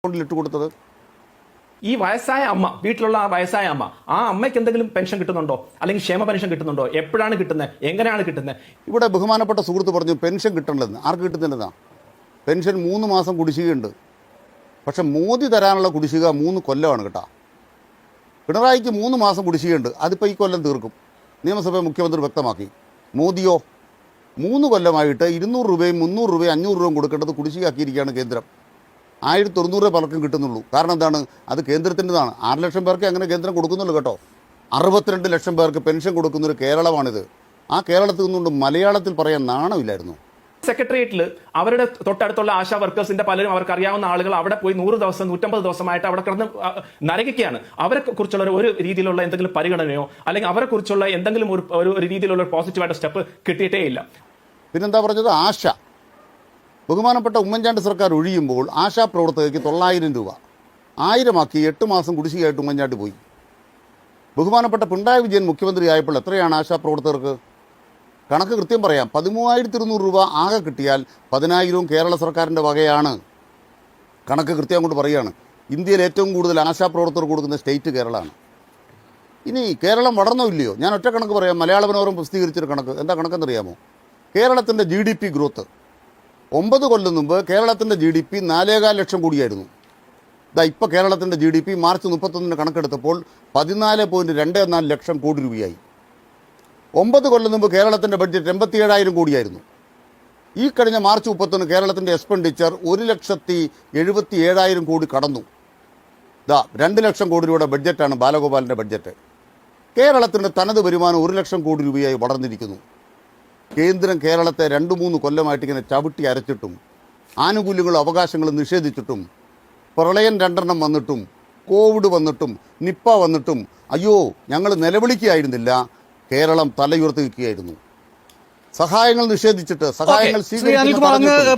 അക്കൗണ്ടിൽ ഇട്ട് കൊടുത്തത് ഈ വയസ്സായ അമ്മ വീട്ടിലുള്ള ആ വയസ്സായ അമ്മ ആ അമ്മയ്ക്ക് എന്തെങ്കിലും പെൻഷൻ കിട്ടുന്നുണ്ടോ? അല്ലെങ്കിൽ ക്ഷേമ പെൻഷൻ കിട്ടുന്നുണ്ടോ? എപ്പോഴാണ് കിട്ടുന്നത് എങ്ങനെയാണ് കിട്ടുന്നത് ഇവിടെ ബഹുമാനപ്പെട്ട സുഹൃത്ത് പറഞ്ഞു പെൻഷൻ കിട്ടണില്ലെന്ന്. ആർക്ക് കിട്ടുന്നില്ലെന്നാ? പെൻഷൻ മൂന്ന് മാസം കുടിശ്ശികയുണ്ട്. പക്ഷെ മോദി തരാനുള്ള കുടിശ്ശിക മൂന്ന് കൊല്ലമാണ് കേട്ടോ. പിണറായിക്ക് മൂന്ന് മാസം കുടിശ്ശികയുണ്ട്. അതിപ്പോൾ ഈ കൊല്ലം തീർക്കും. നിയമസഭ മുഖ്യമന്ത്രി വ്യക്തമാക്കി. മോദിയോ? മൂന്ന് കൊല്ലമായിട്ട് ഇരുന്നൂറ് രൂപയും മുന്നൂറ് രൂപയും അഞ്ഞൂറ് രൂപയും കൊടുക്കേണ്ടത് കുടിശ്ശികയാക്കിയിരിക്കുകയാണ് കേന്ദ്രം. ആയിരത്തി തൊണ്ണൂറ് രൂപ പലർക്കും കിട്ടുന്നുള്ളൂ. കാരണം എന്താണ്? അത് കേന്ദ്രത്തിന്റെതാണ്. ആറ് ലക്ഷം പേർക്ക് അങ്ങനെ കേന്ദ്രം കൊടുക്കുന്നുള്ളൂ കേട്ടോ. അറുപത്തിരണ്ട് ലക്ഷം പേർക്ക് പെൻഷൻ കൊടുക്കുന്നൊരു കേരളമാണിത്. ആ കേരളത്തിൽ നിന്നുകൊണ്ട് മലയാളത്തിൽ പറയാൻ നാണമില്ലായിരുന്നു. സെക്രട്ടേറിയറ്റിൽ അവരുടെ തൊട്ടടുത്തുള്ള ആശാ വർക്കേഴ്സിന്റെ പലരും അവർക്ക് അറിയാവുന്ന ആളുകൾ അവിടെ പോയി നൂറ് ദിവസം നൂറ്റമ്പത് ദിവസമായിട്ട് അവിടെ കിടന്ന് നരകിക്കുകയാണ്. അവരെ കുറിച്ചുള്ള ഒരു- രീതിയിലുള്ള എന്തെങ്കിലും പരിഗണനയോ അല്ലെങ്കിൽ അവരെ കുറിച്ചുള്ള എന്തെങ്കിലും ഒരു ഒരു രീതിയിലുള്ള പോസിറ്റീവായിട്ട് സ്റ്റെപ്പ് കിട്ടിയിട്ടേ ഇല്ല. പിന്നെന്താ പറഞ്ഞത്? ആശ. ബഹുമാനപ്പെട്ട ഉമ്മൻചാണ്ടി സർക്കാർ ഒഴിയുമ്പോൾ ആശാ പ്രവർത്തകയ്ക്ക് തൊള്ളായിരം രൂപ. ആയിരമാക്കി എട്ട് മാസം കുടിശ്ശികയായിട്ട് ഉമ്മൻചാണ്ടി പോയി. ബഹുമാനപ്പെട്ട പിണറായി വിജയൻ മുഖ്യമന്ത്രിയായപ്പോൾ എത്രയാണ് ആശാ പ്രവർത്തകർക്ക്? കണക്ക് കൃത്യം പറയാം. പതിമൂവായിരത്തി ഇരുന്നൂറ് രൂപ ആകെ കിട്ടിയാൽ പതിനായിരവും കേരള സർക്കാരിന്റെ വകയാണ്. കണക്ക് കൃത്യം കൊണ്ട് പറയുകയാണ് ഇന്ത്യയിൽ ഏറ്റവും കൂടുതൽ ആശാപ്രവർത്തകർ കൊടുക്കുന്ന സ്റ്റേറ്റ് കേരളമാണ്. ഇനി കേരളം വളർന്നോ ഇല്ലയോ? ഞാൻ ഒറ്റ കണക്ക് പറയാം. മലയാള മനോരം പ്രസിദ്ധീകരിച്ചൊരു കണക്ക്. എന്താ കണക്കെന്നറിയാമോ? കേരളത്തിന്റെ ജി ഡി പി ഗ്രോത്ത്. ഒമ്പത് കൊല്ലം മുമ്പ് കേരളത്തിന്റെ ജി ഡി പി നാലേകാൽ ലക്ഷം കൂടിയായിരുന്നു. ഇതാ ഇപ്പോൾ കേരളത്തിന്റെ ജി ഡി പി മാർച്ച് മുപ്പത്തൊന്നിന് കണക്കെടുത്തപ്പോൾ പതിനാല് പോയിന്റ് രണ്ട് നാല് ലക്ഷം കോടി രൂപയായി. ഒമ്പത് കൊല്ലം മുമ്പ് കേരളത്തിന്റെ ബഡ്ജറ്റ് എൺപത്തിയേഴായിരം കോടിയായിരുന്നു. ഈ കഴിഞ്ഞ മാർച്ച് മുപ്പത്തൊന്ന് കേരളത്തിന്റെ എക്സ്പെൻഡിച്ചർ ഒരു ലക്ഷത്തി എഴുപത്തി ഏഴായിരം കോടി കടന്നു. ഇതാ രണ്ട് ലക്ഷം കോടി രൂപയുടെ ബഡ്ജറ്റാണ് ബാലഗോപാലിന്റെ ബഡ്ജറ്റ് കേരളത്തിന്റെ തനത് വരുമാനം ഒരു ലക്ഷം കോടി രൂപയായി വളർന്നിരിക്കുന്നു. കേന്ദ്രം കേരളത്തെ രണ്ട് മൂന്ന് കൊല്ലമായിട്ട് ഇങ്ങനെ ചവിട്ടി അരച്ചിട്ടും ആനുകൂല്യങ്ങളും അവകാശങ്ങളും നിഷേധിച്ചിട്ടും പ്രളയം രണ്ടെണ്ണം വന്നിട്ടും കോവിഡ് വന്നിട്ടും നിപ്പ വന്നിട്ടും അയ്യോ ഞങ്ങൾ നിലവിളിക്കുകയായിരുന്നില്ല കേരളം തലയുയർത്തി നിൽക്കുകയായിരുന്നു. സഹായങ്ങൾ നിഷേധിച്ചിട്ട് സഹായങ്ങൾ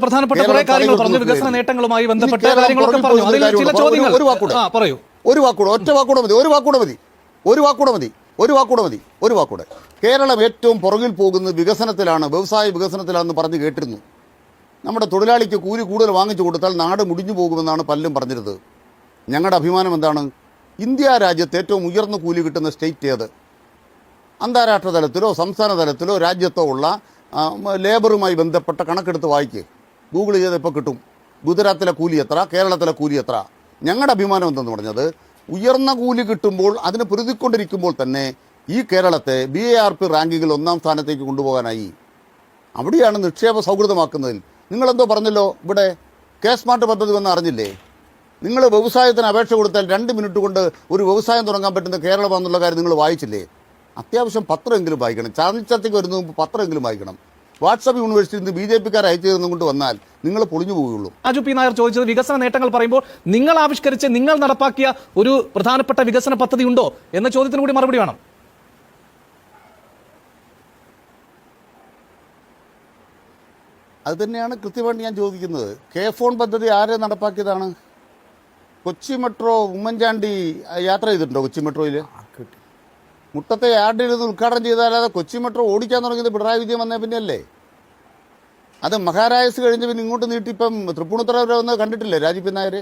പ്രധാനപ്പെട്ട കുറെ കാര്യങ്ങൾ പറഞ്ഞു വികസന നേട്ടങ്ങളുമായി ബന്ധപ്പെട്ട കാര്യങ്ങളൊക്കെ പറഞ്ഞു. അതിൽ ചില ചോദ്യങ്ങൾ ഒരു- വാക്കൂടെ ഒരു വാക്കൂടെ ഒറ്റ വാക്കൂടെ മതി ഒരു വാക്കൂടെ മതി ഒരു വാക്കൂടെ മതി. ഒരു വാക്കൂടെ മതി ഒരു വാക്കൂടെ. കേരളം ഏറ്റവും പുറകിൽ പോകുന്നത് വികസനത്തിലാണ് വ്യവസായ വികസനത്തിലാണെന്ന് പറഞ്ഞ് കേട്ടിരുന്നു. നമ്മുടെ തൊഴിലാളിക്ക് കൂലി കൂടുതൽ വാങ്ങിച്ചു കൊടുത്താൽ നാട് മുടിഞ്ഞു പോകുമെന്നാണ് പലരും പറഞ്ഞിരുന്നത്. ഞങ്ങളുടെ അഭിമാനം എന്താണ്? ഇന്ത്യ രാജ്യത്ത് ഏറ്റവും ഉയർന്ന കൂലി കിട്ടുന്ന സ്റ്റേറ്റ് ഏത്? അന്താരാഷ്ട്ര തലത്തിലോ സംസ്ഥാന തലത്തിലോ രാജ്യത്തോ ഉള്ള ലേബറുമായി ബന്ധപ്പെട്ട കണക്കെടുത്ത് വായിക്ക്. ഗൂഗിൾ ചെയ്ത് ഇപ്പോൾ കിട്ടും. ഗുജറാത്തിലെ കൂലി എത്ര? കേരളത്തിലെ കൂലി എത്ര? ഞങ്ങളുടെ അഭിമാനം എന്തെന്ന് പറഞ്ഞത്? ഉയർന്ന കൂലി കിട്ടുമ്പോൾ അതിനെ പൊരുതിക്കൊണ്ടിരിക്കുമ്പോൾ തന്നെ ഈ കേരളത്തെ ബി എ ആർ പി റാങ്കിങ്ങിൽ ഒന്നാം സ്ഥാനത്തേക്ക് കൊണ്ടുപോകാനായി. അവിടെയാണ് നിക്ഷേപ സൗഹൃദമാക്കുന്നതിൽ. നിങ്ങളെന്തോ പറഞ്ഞല്ലോ ഇവിടെ കെ സ്മാർട്ട് പദ്ധതി വന്ന് അറിഞ്ഞില്ലേ? നിങ്ങൾ വ്യവസായത്തിന് അപേക്ഷ കൊടുത്താൽ രണ്ട് മിനിറ്റ് കൊണ്ട് ഒരു വ്യവസായം തുടങ്ങാൻ പറ്റുന്ന കേരളമാണെന്നുള്ള കാര്യം നിങ്ങൾ വായിച്ചില്ലേ? അത്യാവശ്യം പത്രമെങ്കിലും വായിക്കണം. ചർച്ചയ്ക്ക് വരുന്ന മുമ്പ് പത്രമെങ്കിലും വായിക്കണം. വാട്സപ്പ് യൂണിവേഴ്സിറ്റിയിൽ നിന്ന് ബി ജെ പിക്കാർ അയച്ചു കൊണ്ട് നിങ്ങൾ പൊളിഞ്ഞു പോവുകയുള്ളൂ. രാജു പി നായർ ചോദിച്ചത് വികസന നേട്ടങ്ങൾ പറയുമ്പോൾ നിങ്ങൾ ആവിഷ്കരിച്ച് നിങ്ങൾ നടപ്പാക്കിയ ഒരു പ്രധാനപ്പെട്ട വികസന പദ്ധതി ഉണ്ടോ എന്ന ചോദ്യത്തിന് കൂടി മറുപടി വേണം. അത് തന്നെയാണ് കൃത്യമായിട്ട് ഞാൻ ചോദിക്കുന്നത്. കെ ഫോൺ പദ്ധതി ആരെ നടപ്പാക്കിയതാണ്? കൊച്ചി മെട്രോ ഉമ്മൻചാണ്ടി യാത്ര ചെയ്തിട്ടുണ്ടോ കൊച്ചി മെട്രോയിൽ മുട്ടത്തെ യാർഡിൽ ചെയ്ത് ഉദ്ഘാടനം ചെയ്താലാതെ കൊച്ചി മെട്രോ ഓടിക്കാൻ തുടങ്ങിയത് പിണറായി വിജയൻ വന്നേ പിന്നെയല്ലേ? അത് മഹാരാജസ് കഴിഞ്ഞ് പിന്നെ ഇങ്ങോട്ട് നീട്ടി ഇപ്പം തൃപ്പൂണിത്തറ വരെ വന്ന് കണ്ടിട്ടില്ലേ രാജീവ് നായർ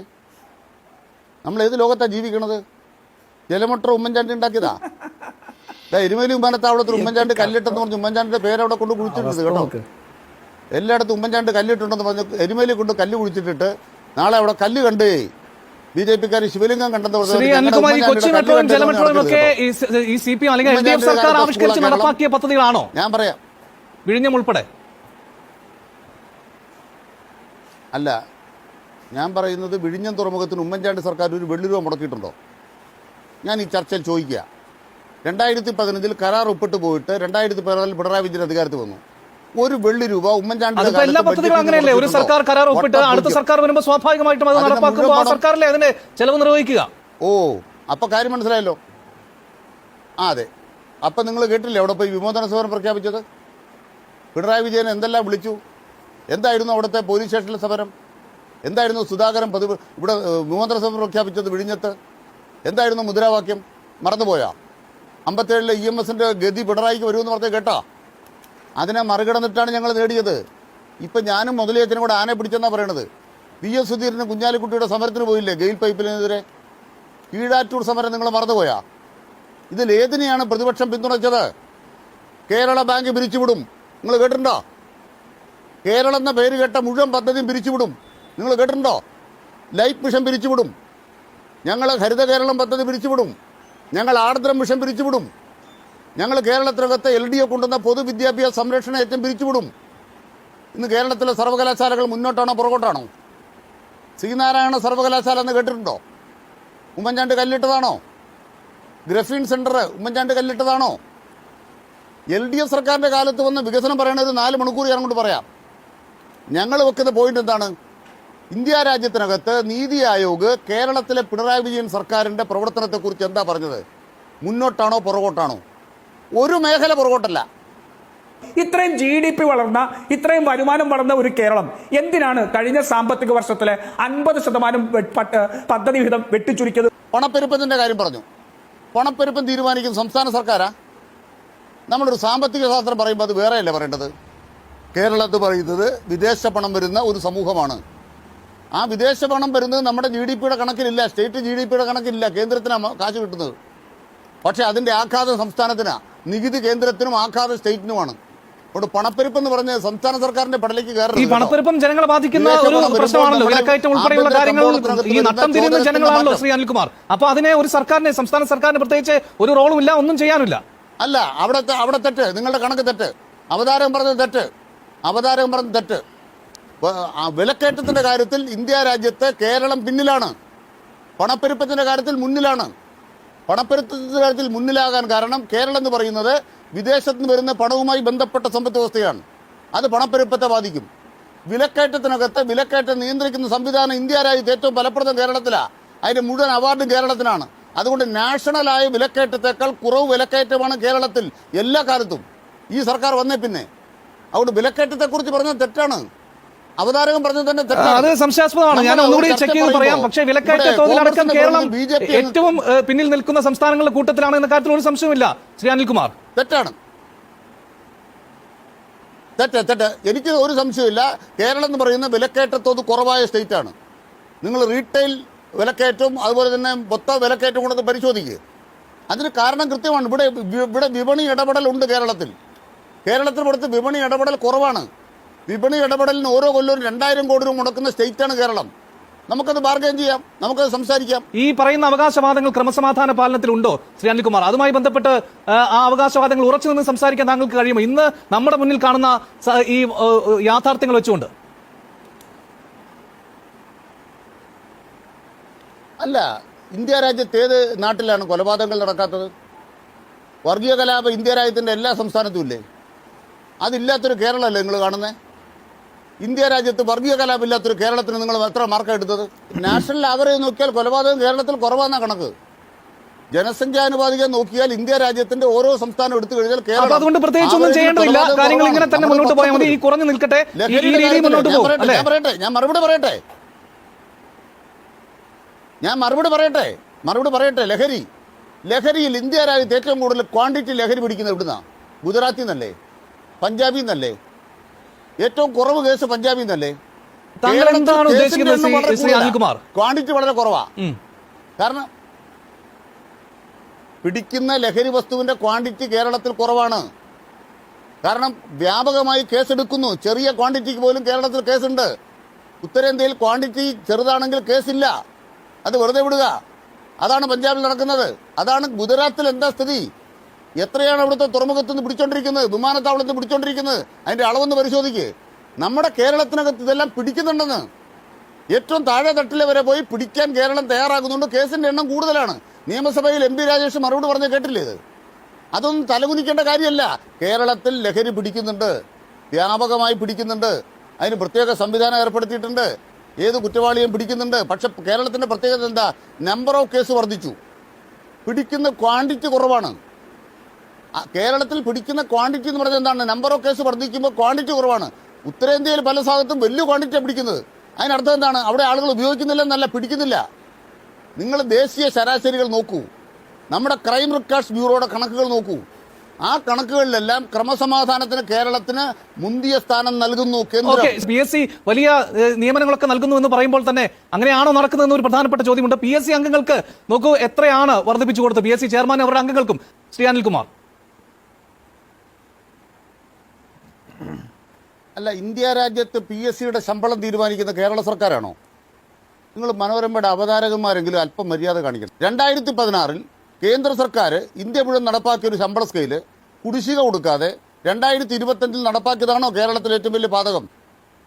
നമ്മൾ ഏത് ലോകത്താണ് ജീവിക്കണത്? ജലമെട്രോ ഉമ്മൻചാണ്ടി ഉണ്ടാക്കിയതാ? എരുമേലി വിമാനത്താവളത്തിൽ ഉമ്മൻചാണ്ടി കല്ലിട്ടെന്ന് പറഞ്ഞ് ഉമ്മൻചാണ്ടിയുടെ പേര് അവിടെ കൊണ്ട് കുഴിച്ചിട്ടുണ്ട് കേട്ടോ. എല്ലായിടത്തും ഉമ്മൻചാണ്ടി കല്ലിട്ടുണ്ടെന്ന് പറഞ്ഞ് എരുമേലി കൊണ്ട് കല്ല് കുഴിച്ചിട്ടിട്ട് നാളെ അവിടെ കല്ല് കണ്ടേ. ബി ജെ പിക്കാർ ശിവലിംഗം കണ്ടെന്ന് ശ്രീ ഞങ്ങളുടെ അനിൽകുമാർ ഈ കൊച്ചി മെട്രോയും ഒക്കെ ഈ സ- പി എം അല്ലെങ്കിൽ എൽ ഡി എഫ് സർക്കാർ കാലത്ത് ആവിഷ്കരിച്ച് സ്കൂളാ നടപ്പാക്കിയ പദ്ധതികളാണോ? ഞാൻ പറയാം. വിഴിഞ്ഞം ഉൾപ്പെടെ. അല്ല ഞാൻ പറയുന്നത് വിഴിഞ്ഞം തുറമുഖത്തിന് ഉമ്മൻചാണ്ടി സർക്കാർ ഒരു വെള്ളി രൂപ മുടക്കിയിട്ടുണ്ടോ? ഞാൻ ഈ ചർച്ചയിൽ ചോദിക്കുക. രണ്ടായിരത്തി പതിനഞ്ചിൽ കരാർ ഒപ്പിട്ട് പോയിട്ട് രണ്ടായിരത്തി പതിനാലിൽ പിണറായി വിജയൻ അധികാരത്തിൽ വന്നു. ഒരു വെള്ളി രൂപ ഉമ്മൻചാണ്ടി എല്ലാ പദ്ധതികളും അങ്ങനെയല്ലേ? ഒരു സർക്കാർ കരാർ ഒപ്പിട്ട് അടുത്ത സർക്കാർ വരുമ്പോൾ സ്വാഭാവികമായിട്ടും അത് നടപ്പാക്കുമ്പോൾ ആ സർക്കാരിലെ അതിന്റെ ചെലവ് നിർവഹിക്കുക. ഓ അപ്പൊ കാര്യം മനസ്സിലായല്ലോ. ആ അതെ. അപ്പൊ നിങ്ങൾ കേട്ടില്ലേ അവിടെ പോയി വിമോചന സമരം പ്രഖ്യാപിച്ചത്? പിണറായി വിജയൻ എന്തെല്ലാം വിളിച്ചു? എന്തായിരുന്നു അവിടുത്തെ പോലീസ് സ്റ്റേഷനിലെ സമരം? എന്തായിരുന്നു സുധാകരൻ പതിവ് ഇവിടെ വിമോചന സമരം പ്രഖ്യാപിച്ചത് വിഴിഞ്ഞത്ത്? എന്തായിരുന്നു മുദ്രാവാക്യം? മറന്നുപോയാ? അമ്പത്തേഴിലെ ഇ എം എസിന്റെ ഗതി പിണറായിക്ക് വരുമെന്ന് പറഞ്ഞ് കേട്ടാ? അതിനെ മറികടന്നിട്ടാണ് ഞങ്ങൾ നേടിയത്. ഇപ്പം ഞാനും മുതലേച്ചനും കൂടെ ആനെ പിടിച്ചെന്നാണ് പറയണത്. വി എസ് സുധീരന് കുഞ്ഞാലിക്കുട്ടിയുടെ സമരത്തിന് പോയില്ലേ? ഗെയിൽ പൈപ്പിനെതിരെ കീഴാറ്റൂർ സമരം നിങ്ങൾ മറന്നുപോയാ? ഇതിൽ ഏതിനെയാണ് പ്രതിപക്ഷം പിന്തുണച്ചത്? കേരള ബാങ്ക് പിരിച്ചുവിടും. നിങ്ങൾ കേട്ടിട്ടുണ്ടോ? കേരളം എന്ന പേര് കേട്ട മുഴുവൻ പദ്ധതിയും പിരിച്ചുവിടും. നിങ്ങൾ കേട്ടിട്ടുണ്ടോ? ലൈഫ് മിഷൻ പിരിച്ചുവിടും. ഞങ്ങൾ ഹരിത കേരളം പദ്ധതി പിരിച്ചുവിടും. ഞങ്ങൾ ആർദ്രം മിഷൻ പിരിച്ചുവിടും. ഞങ്ങൾ കേരളത്തിനകത്ത് എൽ ഡി എ കൊണ്ടുവന്ന പൊതുവിദ്യാഭ്യാസ സംരക്ഷണ യജ്ഞം പിരിച്ചുവിടും. ഇന്ന് കേരളത്തിലെ സർവകലാശാലകൾ മുന്നോട്ടാണോ പുറകോട്ടാണോ? ശ്രീനാരായണ സർവകലാശാല എന്ന് കേട്ടിട്ടുണ്ടോ? ഉമ്മൻചാണ്ടി കല്ലിട്ടതാണോ? ഗ്രഫീൻ സെന്റർ ഉമ്മൻചാണ്ടി കല്ലിട്ടതാണോ? എൽ ഡി എഫ് സർക്കാരിന്റെ കാലത്ത് വന്ന് വികസനം പറയണത് നാല് മണിക്കൂർ ഞാൻ കൊണ്ട് പറയാം. ഞങ്ങൾ വെക്കുന്ന പോയിന്റ് എന്താണ്? ഇന്ത്യ രാജ്യത്തിനകത്ത് നീതി ആയോഗ് കേരളത്തിലെ പിണറായി വിജയൻ സർക്കാരിന്റെ പ്രവർത്തനത്തെക്കുറിച്ച് എന്താ പറഞ്ഞത്? മുന്നോട്ടാണോ പുറകോട്ടാണോ? ഒരു മേഖല പുറകോട്ടല്ല. ഇത്രയും ജി ഡി പി വളർന്ന ഇത്രയും വരുമാനം വളർന്ന ഒരു കേരളം എന്തിനാണ് കഴിഞ്ഞ സാമ്പത്തിക വർഷത്തിലെ അൻപത് ശതമാനം പദ്ധതി വിഹിതം വെട്ടിച്ചുരുക്കിയത്? പണപ്പെരുപ്പത്തിന്റെ കാര്യം പറഞ്ഞു. പണപ്പെരുപ്പം തീരുമാനിക്കുന്ന സംസ്ഥാന സർക്കാരാ? നമ്മളൊരു സാമ്പത്തിക ശാസ്ത്രം പറയുമ്പോൾ അത് വേറെയല്ലേ പറയേണ്ടത്? കേരളത്തിൽ പറയുന്നത് വിദേശ പണം വരുന്ന ഒരു സമൂഹമാണ്. ആ വിദേശ പണം വരുന്നത് നമ്മുടെ ജി ഡി പിയുടെ കണക്കിലില്ല സ്റ്റേറ്റ് ജി ഡി പിയുടെ കണക്കിലില്ല കേന്ദ്രത്തിനാണ് കാശ് കിട്ടുന്നത്. പക്ഷേ അതിന്റെ ആഘാതം സംസ്ഥാനത്തിനാ. നികുതി കേന്ദ്രത്തിനും ആഘാത സ്റ്റേറ്റിനുമാണ്. അതുകൊണ്ട് പണപ്പെരുപ്പ് എന്ന് പറഞ്ഞ സംസ്ഥാന സർക്കാരിന്റെ പടലേക്ക് ഈ കയറരുത് പണപ്പെരുപ്പം ജനങ്ങളെ ബാധിക്കുന്ന ഒരു പ്രശ്നമാണല്ലോ. വിലക്കയറ്റം ഉൾപ്പെടെയുള്ള കാര്യങ്ങൾ ഈ നട്ടം തിരിയുന്ന ജനങ്ങളാണല്ലോ ശ്രീ അനിൽകുമാർ. അപ്പൊ അതിനെ ഒരു സർക്കാരിനെ സംസ്ഥാന സർക്കാരിന് പ്രത്യേകിച്ച് ഒരു റോളും ഇല്ല ഒന്നും ചെയ്യാനില്ല. അല്ല അവിടെ അവിടെ തെറ്റ്. നിങ്ങളുടെ കണക്ക് തെറ്റ്. അവതാരം പറഞ്ഞത് തെറ്റ്. അവതാരം പറഞ്ഞത് തെറ്റ്. വിലക്കയറ്റത്തിന്റെ കാര്യത്തിൽ ഇന്ത്യ രാജ്യത്ത് കേരളം പിന്നിലാണ്. പണപ്പെരുപ്പത്തിന്റെ കാര്യത്തിൽ മുന്നിലാണ്. പണപ്പെരുപ്പത്തിന്റെ കാര്യത്തിൽ മുന്നിലാകാൻ കാരണം കേരളം എന്ന് പറയുന്നത് വിദേശത്ത് നിന്ന് വരുന്ന പണവുമായി ബന്ധപ്പെട്ട സമ്പദ് വ്യവസ്ഥയാണ്. അത് പണപ്പെരുപ്പത്തെ ബാധിക്കും. വിലക്കയറ്റത്തിനകത്ത് വിലക്കയറ്റം നിയന്ത്രിക്കുന്ന സംവിധാനം ഇന്ത്യ രാജ്യത്ത് ഏറ്റവും ഫലപ്രദം കേരളത്തിലാണ് അതിന്റെ മുഴുവൻ അവാർഡും കേരളത്തിനാണ്. അതുകൊണ്ട് നാഷണലായ വിലക്കയറ്റത്തേക്കാൾ കുറവ് വിലക്കയറ്റമാണ് കേരളത്തിൽ എല്ലാ കാലത്തും. ഈ സർക്കാർ വന്നേ പിന്നെ. അതുകൊണ്ട് വിലക്കയറ്റത്തെക്കുറിച്ച് പറഞ്ഞാൽ തെറ്റാണ്. അവതാരകം പറഞ്ഞു തന്നെ അത് സംശയാസ്പദമാണ്. ഞാൻ ഒന്നുകൂടി ചെക്ക് ചെയ്ത് പറയാം. പക്ഷേ വിലക്കയറ്റ തോതിൽ തോതിലടക്കം കേരളം ഏറ്റവും പിന്നിൽ നിൽക്കുന്ന സംസ്ഥാനങ്ങളുടെ കൂട്ടത്തിലാണ് എന്ന കാര്യത്തിൽ ഒരു സംശയമില്ല ശ്രീ അനിൽകുമാർ. തെറ്റാണ്. തെറ്റ് തെറ്റ്. എനിക്ക് ഒരു സംശയമില്ല കേരളം എന്ന് പറയുന്ന വിലക്കയറ്റത്തോത് കുറവായ സ്റ്റേറ്റ് ആണ് നിങ്ങൾ റീറ്റെയിൽ വിലക്കയറ്റവും അതുപോലെ തന്നെ മൊത്ത വിലക്കയറ്റവും കൂടെ പരിശോധിക്കുക അതിന് കാരണം കൃത്യമാണ്. ഇവിടെ ഇവിടെ വിപണി ഇടപെടൽ ഉണ്ട് കേരളത്തിൽ. കേരളത്തിൽ പുറത്ത് വിപണി ഇടപെടൽ കുറവാണ്. വിപണി ഇടപെടലിന് ഓരോ കൊല്ലവും രണ്ടായിരം കോടി രൂപ മുടക്കുന്ന സ്റ്റേറ്റാണ് കേരളം. നമുക്കത് ബാർഗൈൻ ചെയ്യാം നമുക്കത് സംസാരിക്കാം. ഈ പറയുന്ന അവകാശവാദങ്ങൾ ക്രമസമാധാന പാലനത്തിൽ ഉണ്ടോ? ശ്രീ അനിൽകുമാർ അതുമായി ബന്ധപ്പെട്ട് ആ, അവകാശവാദങ്ങൾ ഉറച്ചു നിന്ന് സംസാരിക്കാൻ താങ്കൾക്ക് കഴിയുമോ? ഇന്ന് നമ്മുടെ മുന്നിൽ കാണുന്ന ഈ യാഥാർത്ഥ്യങ്ങൾ വെച്ചുകൊണ്ട്. അല്ല ഇന്ത്യ രാജ്യത്ത് ഏത് നാട്ടിലാണ് കൊലപാതകങ്ങൾ നടക്കാത്തത്? വർഗീയ കലാപം ഇന്ത്യ രാജ്യത്തിന്റെ എല്ലാ സംസ്ഥാനത്തും ഇല്ലേ? അതില്ലാത്തൊരു കേരളമല്ലേ നിങ്ങൾ കാണുന്നത് ഇന്ത്യ രാജ്യത്ത് വർഗീയ കലാപില്ലാത്തൊരു കേരളത്തിന് നിങ്ങൾ എത്ര മാർക്ക് എടുത്തത്? നാഷണൽ ആവറേജ് നോക്കിയാൽ കൊലപാതകം കേരളത്തിൽ കുറവാന്ന കണക്ക്. ജനസംഖ്യാനുപാതികം നോക്കിയാൽ ഇന്ത്യ രാജ്യത്തിന്റെ ഓരോ സംസ്ഥാനം എടുത്തു കഴിഞ്ഞാൽ കേരളം അതുകൊണ്ട് പ്രത്യേകിച്ച് ഒന്നും ചെയ്യേണ്ടതില്ല. കാര്യങ്ങൾ ഇങ്ങനെ തന്നെ മുന്നോട്ട് പോയാൽ മതി. ഈ കുറഞ്ഞു നിൽക്കട്ടെ. ഞാൻ പറയട്ടെ ഞാൻ മറുപടി പറയട്ടെ. ഞാൻ മറുപടി പറയട്ടെ മറുപടി പറയട്ടെ. ലഹരി. ലഹരിയിൽ ഇന്ത്യ രാജ്യത്ത് ഏറ്റവും കൂടുതൽ ക്വാണ്ടിറ്റി ലഹരി പിടിക്കുന്നത് എവിടുന്നാ? ഗുജറാത്തിൽ നിന്നല്ലേ? പഞ്ചാബിൽ നിന്നല്ലേ? ഏറ്റവും കുറവ് കേസ് പഞ്ചാബിൽ നിന്നല്ലേ? താങ്കൾ എന്താണ് ഉദ്ദേശിക്കുന്നത് ശ്രീ- ശ്രീ അനിൽകുമാർ? ക്വാണ്ടിറ്റി വളരെ കുറവാ. കാരണം പിടിക്കുന്ന ലഹരി വസ്തുവിന്റെ ക്വാണ്ടിറ്റി കേരളത്തിൽ കുറവാണ്. കാരണം വ്യാപകമായി കേസെടുക്കുന്നു. ചെറിയ ക്വാണ്ടിറ്റിക്ക് പോലും കേരളത്തിൽ കേസുണ്ട്. ഉത്തരേന്ത്യയിൽ ക്വാണ്ടിറ്റി ചെറുതാണെങ്കിൽ കേസില്ല. അത് വെറുതെ വിടുക. അതാണ് പഞ്ചാബിൽ നടക്കുന്നത്. അതാണ് ഗുജറാത്തിൽ എന്താ സ്ഥിതി? എത്രയാണ് അവിടുത്തെ തുറമുഖത്ത് നിന്ന് പിടിച്ചോണ്ടിരിക്കുന്നത്? വിമാനത്താവളത്തിൽ പിടിച്ചോണ്ടിരിക്കുന്നത്? അതിന്റെ അളവൊന്ന് പരിശോധിക്ക്. നമ്മുടെ കേരളത്തിനകത്ത് ഇതെല്ലാം പിടിക്കുന്നുണ്ടെന്ന്. ഏറ്റവും താഴെ തട്ടിലെ വരെ പോയി പിടിക്കാൻ കേരളം തയ്യാറാകുന്നുണ്ട്. കേസിന്റെ എണ്ണം കൂടുതലാണ്. നിയമസഭയിൽ എം പി രാജേഷ് മറുപടി പറഞ്ഞ കേട്ടില്ലേ ഇത്? അതൊന്നും തലകുനിക്കേണ്ട കാര്യമല്ല. കേരളത്തിൽ ലഹരി പിടിക്കുന്നുണ്ട്. വ്യാപകമായി പിടിക്കുന്നുണ്ട്. അതിന് പ്രത്യേക സംവിധാനം ഏർപ്പെടുത്തിയിട്ടുണ്ട്. ഏത് കുറ്റവാളിയും പിടിക്കുന്നുണ്ട്. പക്ഷെ കേരളത്തിന്റെ പ്രത്യേകത എന്താ? നമ്പർ ഓഫ് കേസ് വർദ്ധിച്ചു. പിടിക്കുന്ന ക്വാണ്ടിറ്റി കുറവാണ്. കേരളത്തിൽ പിടിക്കുന്ന ക്വാണ്ടിറ്റി എന്ന് പറഞ്ഞാൽ എന്താണ്? നമ്പർ ഓഫ് കേസ് വർദ്ധിക്കുമ്പോൾ ക്വാണ്ടിറ്റി കുറവാണ്. ഉത്തരേന്ത്യയിൽ പല ഭാഗത്തും വലിയ ക്വാണ്ടിറ്റിയാണ് പിടിക്കുന്നത്. അതിനർത്ഥം എന്താണ്? അവിടെ ആളുകൾ ഉപയോഗിക്കുന്നില്ല എന്നല്ല പിടിക്കുന്നില്ല. നിങ്ങൾ ദേശീയ ശരാശരികൾ നോക്കൂ. നമ്മുടെ ക്രൈം റെക്കോർഡ്സ് ബ്യൂറോയുടെ കണക്കുകൾ നോക്കൂ. ആ കണക്കുകളിലെല്ലാം ക്രമസമാധാനത്തിന് കേരളത്തിന് മുന്തിയ സ്ഥാനം നൽകുന്നു പി എസ് സി വലിയ നിയമനങ്ങളൊക്കെ നൽകുന്നു എന്ന് പറയുമ്പോൾ തന്നെ അങ്ങനെയാണോ നടക്കുന്നതെന്ന് ഒരു പ്രധാനപ്പെട്ട ചോദ്യമുണ്ട്. പി എസ് സി അംഗങ്ങൾക്ക് നോക്കൂ എത്രയാണ് വർദ്ധിപ്പിച്ചു കൊടുത്തത്? പി എസ് സി ചെയർമാൻ അവരുടെ അംഗങ്ങൾക്കും ശ്രീ അനിൽകുമാർ. അല്ല ഇന്ത്യ രാജ്യത്ത് പി എസ് സിയുടെ ശമ്പളം തീരുമാനിക്കുന്ന കേരള സർക്കാരാണോ? നിങ്ങൾ മനോരമയുടെ അവതാരകന്മാരെങ്കിലും അല്പം മര്യാദ കാണിക്കണം. രണ്ടായിരത്തി പതിനാറിൽ കേന്ദ്ര സർക്കാർ ഇന്ത്യ മുഴുവൻ നടപ്പാക്കിയ ഒരു ശമ്പള സ്കെയിൽ കുടിശ്ശിക കൊടുക്കാതെ രണ്ടായിരത്തി ഇരുപത്തഞ്ചിൽ നടപ്പാക്കിയതാണോ കേരളത്തിലെ ഏറ്റവും വലിയ പാതകം?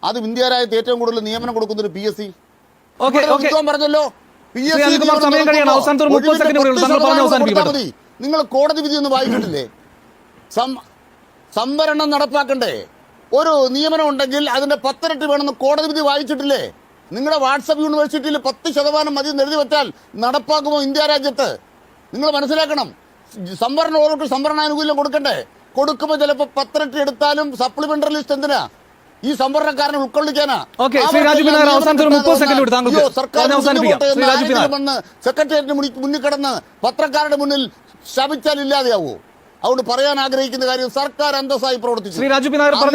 അത് ഇന്ത്യ രാജ്യത്ത് ഏറ്റവും കൂടുതൽ നിയമനം കൊടുക്കുന്ന ഒരു പി എസ് സി പറഞ്ഞല്ലോ. P S C. നിങ്ങൾ കോടതി വിധി ഒന്ന് വായിച്ചിട്ടില്ലേ സംവരണം നടപ്പാക്കണ്ടേ? ഒരു നിയമനം ഉണ്ടെങ്കിൽ അതിന്റെ പത്തിരട്ടി വേണമെന്ന് കോടതി വിധി വായിച്ചിട്ടില്ലേ? നിങ്ങളുടെ വാട്സപ്പ് യൂണിവേഴ്സിറ്റിയിൽ പത്ത് ശതമാനം മതി എഴുതി വെച്ചാൽ നടപ്പാക്കുമോ ഇന്ത്യ രാജ്യത്ത്? നിങ്ങൾ മനസ്സിലാക്കണം. സംവരണം ഓരോർക്ക് സംവരണാനുകൂല്യം കൊടുക്കണ്ടേ? കൊടുക്കുമ്പോൾ ചിലപ്പോൾ പത്തിരട്ടി എടുത്താലും സപ്ലിമെന്ററി ലിസ്റ്റ് എന്തിനാ? ഈ സംവരണക്കാരനെ ഉൾക്കൊള്ളിക്കാനാ. സെക്രട്ടേറിയറ്റിന് മുന്നിൽ കിടന്ന് പത്രക്കാരുടെ മുന്നിൽ ശപിച്ചാൽ ഇല്ലാതെയാവോ? അതുകൊണ്ട് പറയാൻ ആഗ്രഹിക്കുന്ന കാര്യം സർക്കാർ അന്തസ്സായി പ്രവർത്തിച്ചു. ശ്രീ പറഞ്ഞു